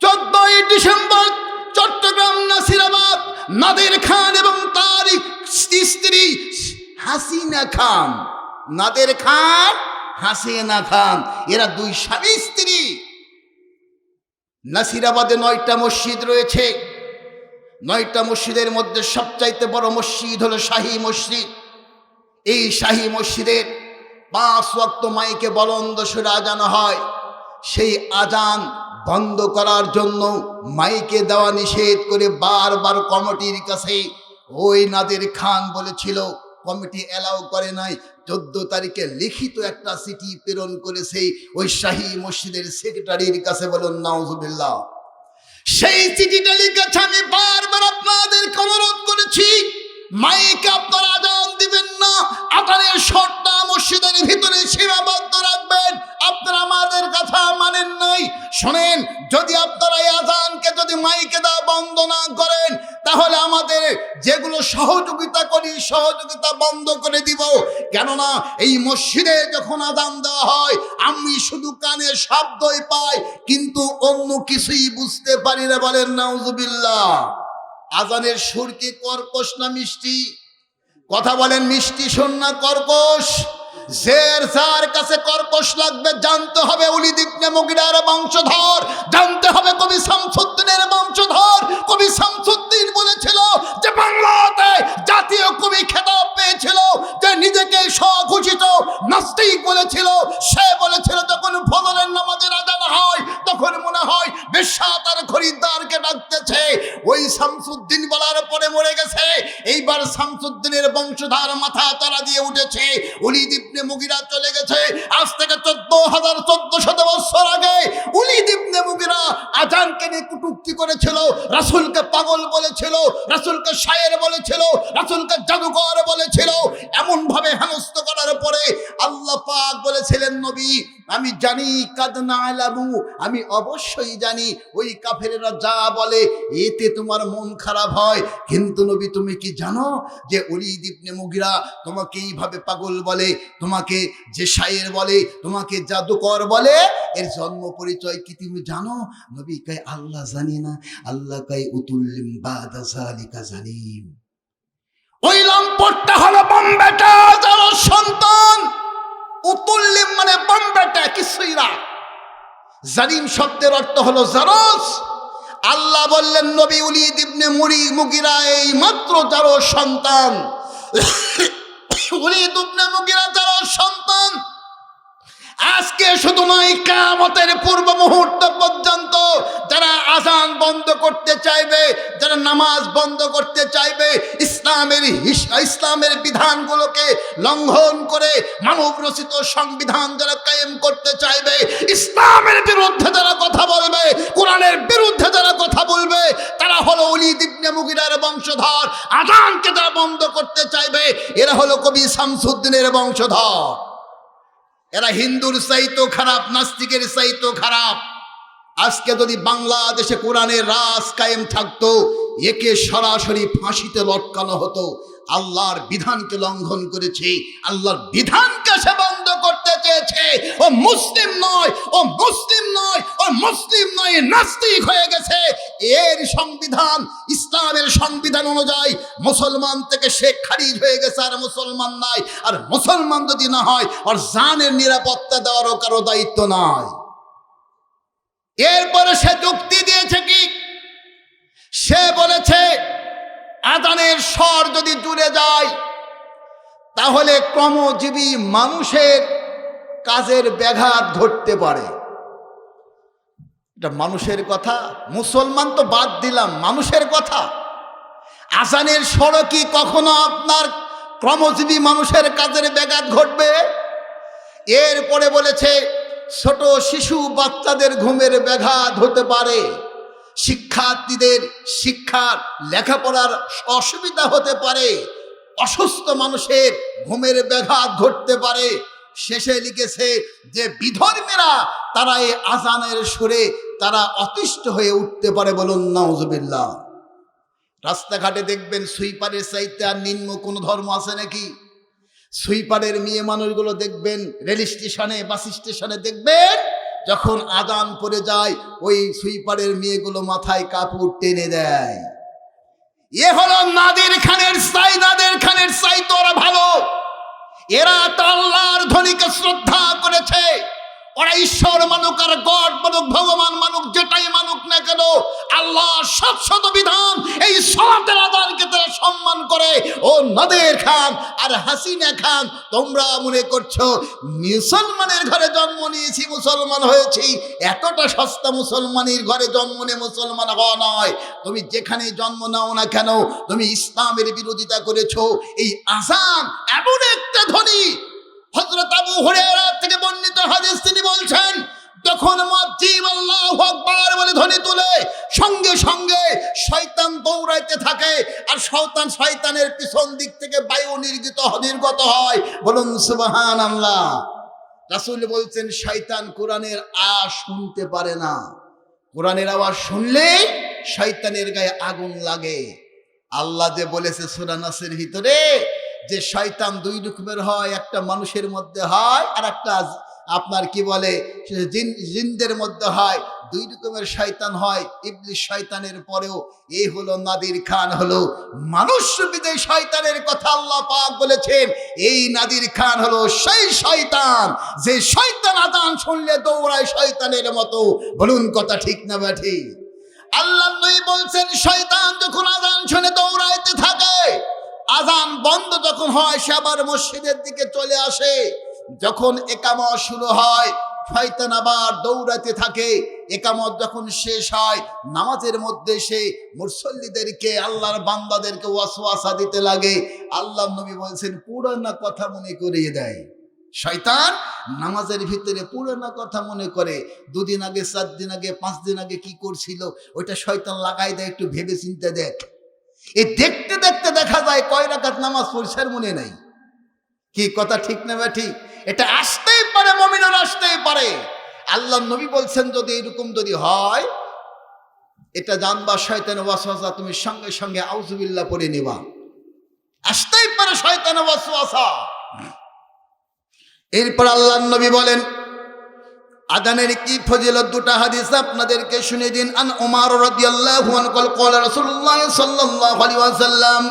চোদ্দই ডিসেম্বর চট্টগ্রাম নাসিরাবাদ নাদের খান এবং তার স্ত্রী হাসিনা খান। নাদের খান, হাসিনা খান, এরা দুই স্বামী স্ত্রী। নাসিরাবাদে নয়টা মসজিদ রয়েছে। নয়টা মসজিদের মধ্যে সবচাইতে বড় মসজিদ হলো শাহী মসজিদ। এই শাহী মসজিদের পাঁচ ওয়াক্ত মাইকে বলন্দ সুরে আজানো হয়। সেই আজান বন্ধ করার জন্য মাইকে দেওয়া নিষেধ করে বারবার কমিটির কাছে ওই নাদের খান বলেছিল, কমিটি অ্যালাউ করে নাই, চোদ্দ তারিখে লিখিত একটা চিঠি প্রেরণ করেছে ওই শাহী মসজিদের সেক্রেটারির কাছে বলুন, নাউজুবিল্লাহ। সেই চিঠিটা লিখেছে, আমি বারবার আপনাদের অনুরোধ করেছি, মাইকে আপনারা আজান যেগুলো সহযোগিতা করি, সহযোগিতা বন্ধ করে দিব। কেননা এই মসজিদে যখন আদান দেওয়া হয়, আমি শুধু কানে শব্দই পাই, কিন্তু অন্য কিছুই বুঝতে পারি না। বলেন, নাউজুবিল্লাহ। আজানের সুর কি কর্কশ না মিষ্টি? কথা বলেন, মিষ্টি শোন না কর্কশ। জের কাছে কর্কশ লাগবে, জানতে হবে মুগিরার বংশধর, জানতে হবে কবি শামসুদ্দিনের বংশধর। কবি শামসুদ্দিন বলেছিল যে বাংলাতে জাতীয় কবি খেতাব পেয়েছিল, যে নিজেকে স্বঘোষিত নাস্তিক বলেছিল। সে বলেছিল, যখন ফজরের নামাজের আজান হয়, তখন মনে হয় বেশ্যা তার খরিদ্দারকে ডাকতেছে। ওই শামসুদ্দিন বলার পরে মরে গেছে। শামসুদ্দিনের বংশধার মাথা তারা দিয়ে উঠেছে। উলিদ দীপনে মুগিরা চলে গেছে। আজ থেকে চোদ্দ হাজার চোদ্দ শত বছর আগে উলিদ দীপনে মুগিরা আজানকে নিয়ে কুটুক্তি করেছিল, রাসূলকে পাগল বলেছিল, রাসূলকে শায়ের বলেছিল, রাসূলকে জাদুকর বলেছিল। এমন ভাবে হেনস্থ করার পরে আল্লাহ পাক বলেছিলেন, নবী, আমি জানি কাদনা আলামু আমি অবশ্যই জানি, ওই কাফেরেরা যা বলে, এতে তোমার মন খারাপ হয়। কিন্তু নবী, তুমি কি জানো যে অলিদ ইবনে মুগিরা তোমাকে এইভাবে পাগল বলে, তোমাকে যে শায়ের বলে, তোমাকে জাদুকর বলে, এর জন্ম পরিচয় কি তুমি জানো? নবী কয়, আল্লাহ জানি না, আল্লাহ কয়, উতুল্লিম বাদা জালিকা ওই লম্পটটা হলো বম্বেটা, যার সন্তান। উতুল্লিম মানে বম্বেটা, কিছুই না। জালিম শব্দের অর্থ হলো জারস। আল্লাহ বললেন, নবী উলি দিবনে মুড়ি মুগিরা এই মাত্র তারও সন্তান। উলি দিবনে মুগিরা তারও সন্তান। আজকে শুধু নয় কামতের পূর্ব মুহূর্ত পর্যন্ত যারা আসান বন্ধ করতে চাইবে নামাজ বন্ধ করতে চাইবে, ইসলামের ইসলামের বিধানগুলোকে লঙ্ঘন করে মানব রচিত সংবিধান যারা কায়েম করতে চাইবে, ইসলামের বিরুদ্ধে যারা কথা বলবে, কোরআনের বিরুদ্ধে যারা কথা বলবে, তারা হলো অলি দিবনে মুগিরার বংশধর। আজানকে যারা বন্ধ করতে চাইবে, এরা হলো কবি শামসুদ্দিনের বংশধর। এরা হিন্দুর চাইতো খারাপ, নাস্তিকের চাইতো খারাপ। আজকে যদি বাংলাদেশে কোরআনের রাজ কায়েম থাকতো, একে সরাসরি ফাঁসিতে লটকানো হতো। আল্লাহর বিধানকে লঙ্ঘন করেছে, আল্লাহর বিধানকে সে বন্ধ করতে চেয়েছে। ও মুসলিম নয়, ও মুসলিম নয়, ও মুসলিম নয় নাস্তিক হয়ে গেছে। এর সংবিধান, ইসলামের সংবিধান অনুযায়ী মুসলমান থেকে সে খারিজ হয়ে গেছে, আর মুসলমান নাই। আর মুসলমান যদি না হয় আর জানের নিরাপত্তা দেওয়ারও কারও দায়িত্ব নয় এরপরে সে যুক্তি দিয়েছে কি? সে বলেছে, আদানের স্বর যদি জুড়ে যায়, তাহলে ক্রমজীবী মানুষের কাজের ব্যাঘাত ঘটতে পারে। এটা মানুষের কথা, মুসলমান তো বাদ দিলাম, মানুষের কথা। আসানের স্বর কি কখনো আপনার ক্রমজীবী মানুষের কাজের ব্যাঘাত ঘটবে? এরপরে বলেছে ছোট শিশু বাচ্চাদের ঘুমের ব্যাঘাত হতে পারে। শিক্ষার্থীদের শিক্ষার লেখাপড়ার অসুবিধা হতে পারে। অসুস্থ মানুষের ঘুমের ব্যাঘাত ঘটতে পারে। শেষে লিখেছে যে বিধর্মীরা তারা এই আজানের সুরে তারা অতিষ্ঠ হয়ে উঠতে পারে বলুন, নাউজুবিল্লাহ। রাস্তাঘাটে দেখবেন সুইপারের চাইতে আর নিম্ন কোনো ধর্ম আছে নাকি? সুইপারের মেয়ে মানুষগুলো দেখবেন, রেল স্টেশনে, বাস স্টেশনে দেখবেন, যখন আদান পড়ে যায়, ওই সুইপারের মেয়েগুলো মাথায় কাপড় টেনে দেয়। এ হলো নাদের খানের সাই, নাদের খানের সাই তো ওরা ভালো। এরা তো আল্লাহর ধ্বনিকে শ্রদ্ধা করেছে। ওরা ঈশ্বর মানুক আর গড মানুক, ভগবান মানুক যেটাই মানুক না কেন আল্লাহ সৎসত বিধান এই সলাতের আদানকে তারা সম্মান করে। ও নদের খান আর হাসিনা খান, তোমরা মনে করছ মুসলমানের ঘরে জন্ম নিয়েছি, মুসলমান হয়েছি? এতটা সস্তা মুসলমানের ঘরে জন্ম নিয়ে মুসলমান হওয়া নয়। তুমি যেখানে জন্ম নাও না কেন, তুমি ইসলামের বিরোধিতা করেছ। এই আসান এমন একটা ধ্বনি, হযরত আবু হুরায়রা থাকে, আর শয়তান শয়তানের পিছন দিক থেকে বায়ু নির্গত নির্গত হয়। বলুন, সুবহানাল্লাহ। রাসূল বলছেন, শয়তান কোরআনের আওয়াজ শুনতে পারে না। কোরআনের আওয়াজ শুনলে শয়তানের গায়ে আগুন লাগে। আল্লাহ যে বলেছে সূরা নাসের ভিতরে, যে শয়তান দুই রকমের হয়, একটা মানুষের মধ্যে হয়, আর একটা আপনার কি বলে জিন জিনদের মধ্যে হয়। দুই রকমের শয়তান হয় ইবলিশ শয়তানের পরেও। এই হলো নাদির খান হলো মানুষ বিদে শয়তানের কথা আল্লাহ পাক বলেছেন। এই নাদির খান হলো সেই শয়তান, যে শয়তান আদান শুনলে দৌড়ায় শয়তানের মতো। বলুন কথা ঠিক না ব্যাঠি আল্লাহ নই বলছেন, শয়তান যখন আদান শুনে দৌড়াইতে থাকে আজান বন্ধ যখন হয়, সে আবার মসজিদের দিকে চলে আসে। যখন একামত শুরু হয় শয়তান আবার দৌড়াতে থাকে। একামত যখন শেষ হয়, নামাজের মধ্যে সে মুসল্লিদেরকে আল্লাহর বান্দাদেরকে ওয়াসওয়াসা দিতে লাগে। আল্লাহ নবী বলছেন, পুরানা কথা মনে করিয়ে দেয়। শয়তান নামাজের ভিতরে পুরানা কথা মনে করে। দুদিন আগে, চার দিন আগে, পাঁচ দিন আগে কি করছিল, ওইটা শয়তান লাগাই দেয়, একটু ভেবে চিন্তে দেখ। এই দেখতে দেখতে দেখা যায়, কয় রাকাত নামাজ আর মনে নাই। কি, কথা ঠিক না বা ঠিক? এটা আসতেই পারে মমিনের আসতেই পারে। আল্লাহ নবী বলছেন, যদি এরকম যদি হয়, এটা জানবা শয়তান ওয়াসওয়াসা, তুমি সঙ্গে সঙ্গে আউজুবিল্লাহ পড়ে নিবা। আসতেই পারে শয়তান ওয়াসওয়াসা। এরপর আল্লাহ নবী বলেন আদানের কি ফজিলত? দুটা হাদিস আপনাদেরকে শুনে দিন। আন ওমর রাদিয়াল্লাহু আনহু কল কল রাসূলুল্লাহ সাল্লাল্লাহু আলাইহি ওয়াসাল্লাম,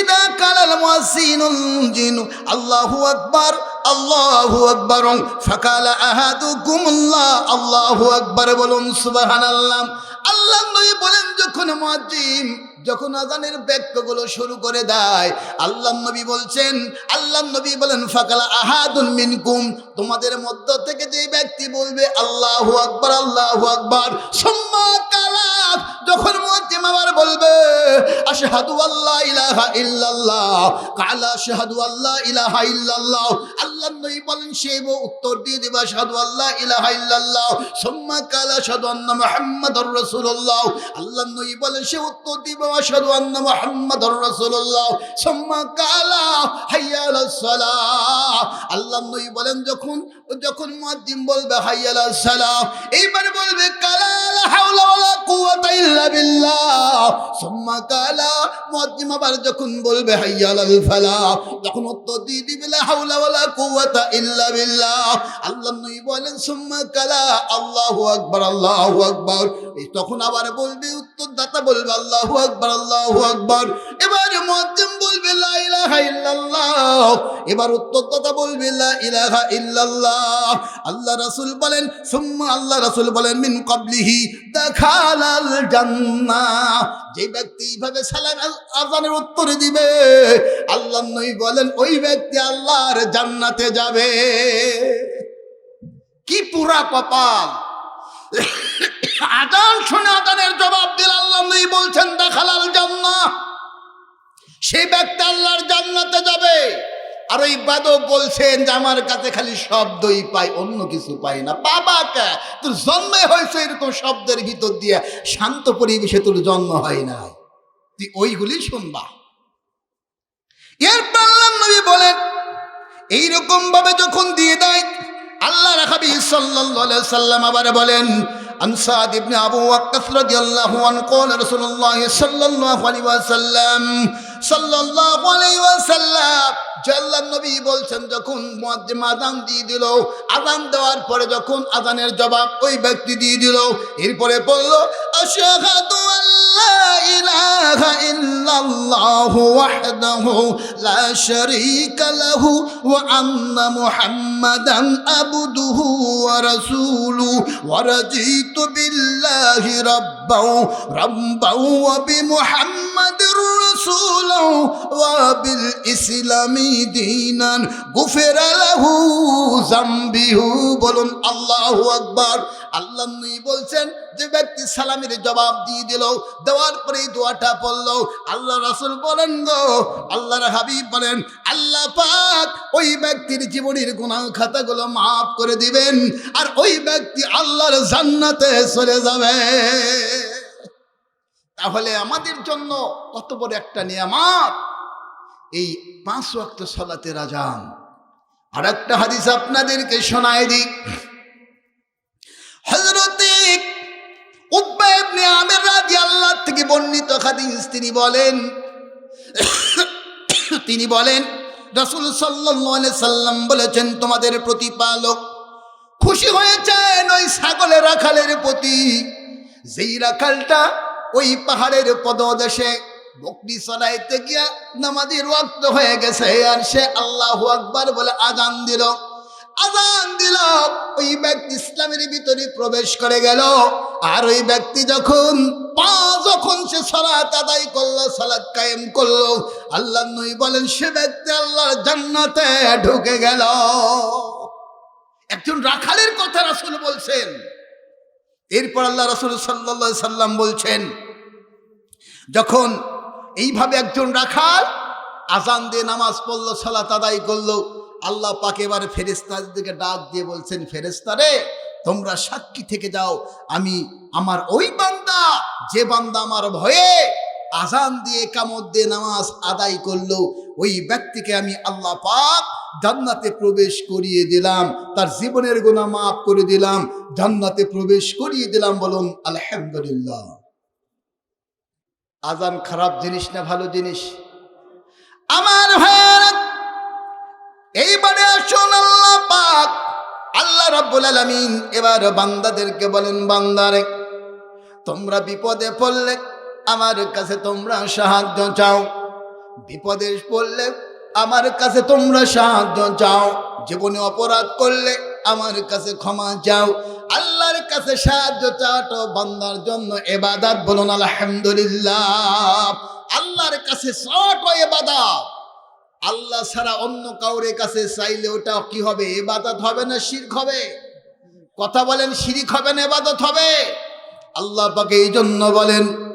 ইদা কালাল মুয়াসিনুন জিন আল্লাহু আকবার আল্লাহু আকবার ফাকালা আহাদুকুম আল্লাহ আল্লাহু আকবার বলুন, সুবহানাল্লাহ আল্লাহ নবী বলেন, যখন মুয়াজ্জিন, যখন আজানের বাক্যগুলো শুরু করে দেয়, আল্লাহ নবী বলছেন, আল্লাহ নবী বলেন, ফাকাল আহাদুন মিনকুম তোমাদের মধ্য থেকে যে ব্যক্তি বলবে, আল্লাহ আকবার আল্লাহ আকবার সুম্মা কালাত যখন মুয়াজ্জিম আবার বলবে, আশহাদু আল্লা ইলাহা ইল্লাল্লাহ কালা, আশহাদু আল্লা ইলাহা ইল্লাল্লাহ আল্লাহ নবী বলেন, সে উত্তর দিয়ে দেবে, আশহাদু আল্লা ইলাহা ইল্লাল্লাহ সুম্মা কালা, আশহাদু আন্না মুহাম্মাদুর রাসূলুল্লাহ আল্লাহ নবী বলেন, সে উত্তর দিবে, আশহাদু আন্না মুহাম্মাদুর রাসূলুল্লাহ সুম্মা কালা, হাইয়া আলাস আল্লাহ নবী বলেন, যখন যখন মুয়াজ্জিম বলবে, হাইয়া আলাস এইবার বলবে, কালা হাওলা ওয়ালা কুওয়াতা ইল্লা বিল্লাহ। সুম্মা কালা। যখন বলবে হাইয়া আলাল ফালাহ তখন উত্তর দিয়ে দিবে, লা ইল্লা বিল্লাহ। আল্লাহ নবী বলেন, সুম্মা কালা, আল্লাহু আকবার আল্লাহু আকবার। তখন আবার বলবে, উত্তরদাতা বলবে, আল্লাহু আকবার আল্লাহু আকবার। এবার মুয়াজ্জিম বলবে, লা ইলাহা ইল্লাল্লাহ। এবার উত্তরদাতা বলবে, লা ইলাহা ইল্লাল্লাহ। আল্লাহ রাসূল বলেন, সুম্মা আল্লাহ রাসূল বলেন, মিন ক্বাবলিহি দাখালাল জান্নাহ। যে ব্যক্তি এইভাবে সালাম আজানের উত্তর দিবে, আল্লাহ নবী বলেন, ওই ব্যক্তি আল্লাহর জান্নাতে যাবে। কি পুরা কপাল! আজান শুনে আজানের জবাব দিল, আল্লাহ বলছেন দেখালাল জান্নাহ। সেই ব্যক্তি আল্লাহর জান্নাতে যাবে। আর ওই বাদক বলছেন যে, আমার কাছে খালি শব্দই পাই, অন্য কিছু পাই না। বাবা কে? তোর জন্মে হয়েছে এরকম শব্দের ভিতর দিয়ে শান্ত পরিবেশে তোর জন্ম হয় না তুই ওইগুলি শুনবা। এরপর আল্লাহ নবী বলেন এইরকম ভাবে যখন দিয়ে দেয়, আল্লাহ রাখাবি সাল্লাল্লাহু সাল্লাম আবার বলেন عن سعد بن أبو وقاص رضي الله عنه قال رسول الله صلى الله عليه وسلم صلى الله عليه وسلم আল্লাহ নবী বলছেন যখন মুয়াজ্জিম আজান দিয়ে দিল আজান দেওয়ার পরে যখন আজানের জবাব ওই ব্যক্তি দিয়ে দিল এরপরে বলল আশহাদু আল্লা লা শারীকা লাহু ওয়া আন্না মুহাম্মাদান আবদুহু ওয়া রাসূলুহু ওয়া রাজিতু বিল্লাহি রাব্বাও রাব্বাও ওয়া বিমুহাম্মাদির রাসূলাও ওয়া বিল ইসলামি দীনান গুফিরা লাহু যামবিহু বলুন আল্লাহু বলছেন, যে ব্যক্তি সালামের জবাব দিয়ে দিল, দেওয়ার পরে দোয়াটা পড়ল। আল্লাহ রাসূল বলেন গো, আল্লাহর হাবিব বলেন, আল্লাহ পাক ওই ব্যক্তির জীবনের গুনাহ খাতাগুলো মাফ করে দিবেন, আর ওই ব্যক্তি আল্লাহর জান্নাতে চলে যাবে। তাহলে আমাদের জন্য কত বড় একটা নিয়ামত। এই পাঁচ ওয়াক্ত সলাতের আজান। আর একটা হাদিস আপনাদেরকে শোনায় দিই। হজরতে উব্বা ইবনে আমির রাদিয়াল্লাহু থেকে বর্ণিত হাদিস, তিনি বলেন তিনি বলেন, রাসূল আলাইহি সাল্লাম বলেছেন, তোমাদের প্রতিপালক খুশি হয়েছেন ওই ছাগলের রাখালের প্রতি। যেই রাখালটা ওই পাহাড়ের পদদেশে বকরি চলাইতে গিয়া নামাজের ওয়াক্ত হয়ে গেছে, আর সে আল্লাহু আকবার বলে আজান দিল। আজান দিল। ওই ব্যক্তি ইসলামের ভিতরে প্রবেশ করে গেল। আর ওই ব্যক্তি যখন পা যখন সে সালাত আদায় করল, সালাত কায়েম করল, আল্লাহ নই বলেন, সে ব্যক্তি আল্লাহর জান্নাতে ঢুকে গেল। একজন রাখালের কথা রাসূল বলছেন। এরপর আল্লাহ রাসূল সাল্লাল্লাহু সাল্লাম বলছেন, যখন এইভাবে একজন রাখাল আজান দিয়ে নামাজ পড়ল, সালাত আদায় করল আল্লাহ পাক এবার ফেরেস্তাদের দিকে ডাক দিয়ে বলছেন ফেরেস্তারে তোমরা সাক্ষী থেকে যাও। আমি আমার ওই বান্দা, যে বান্দা আমার ভয়ে আজান দিয়ে কামত দিয়ে নামাজ আদায় করল, ওই ব্যক্তিকে আমি আল্লাহ পাক জান্নাতে প্রবেশ করিয়ে দিলাম, তার জীবনের গুণা মাফ করে দিলাম, জান্নাতে প্রবেশ করিয়ে দিলাম বলুন, আলহামদুলিল্লাহ। আজান খারাপ জিনিস না ভালো জিনিস? আমার ভাইয়ারা এইবারে আসুন আল্লাহ পাক। আল্লাহ রাব্বুল আলামিন এবার বান্দাদেরকে বলেন, বান্দারে, তোমরা বিপদে পড়লে আমার কাছে তোমরা সাহায্য চাও। বিপদে পড়লে আমার কাছে তোমরা সাহায্য চাও। জীবনে অপরাধ করলে আমার কাছে ক্ষমা চাও। আল্লাহর কাছে সাহায্য চাওয়াটা বান্দার জন্য এবাদাত। বলুন, আলহামদুলিল্লাহ। আল্লাহর কাছে ছোট এবাদাত। আল্লাহ ছাড়া অন্য কাউরে কাছে চাইলে ওটা কি হবে? এবাদত হবে না শিরক হবে? কথা বলেন, শিরিক হবে না এবাদত হবে? আল্লাহ পাকে এই জন্য বলেন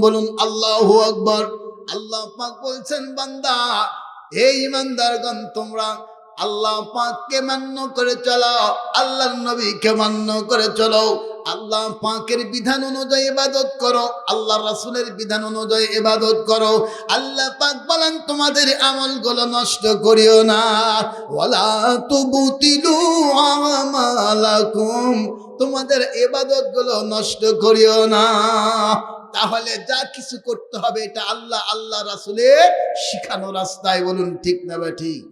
বলুন, আল্লাহু আকবার। আল্লাহ পাক বলছেন, বান্দা, এই ইমানদারগণ তোমরা আল্লাহ পাককে মান্য করে চলো, আল্লাহর নবীকে মান্য করে চলো। আল্লাহ পাকের বিধান অনুযায়ী ইবাদত করো আল্লাহ রাসূলের বিধান অনুযায়ী ইবাদত করো। আল্লাহ পাক বলেন, তোমাদের আমলগুলো নষ্ট করিও না। ওয়ালা তুবতিলু আমালাকুম, তোমাদের ইবাদতগুলো নষ্ট করিও না। তাহলে যা কিছু করতে হবে এটা আল্লাহ আল্লাহ রাসুলের শিখানো রাস্তায় বলুন ঠিক না বা ঠিক?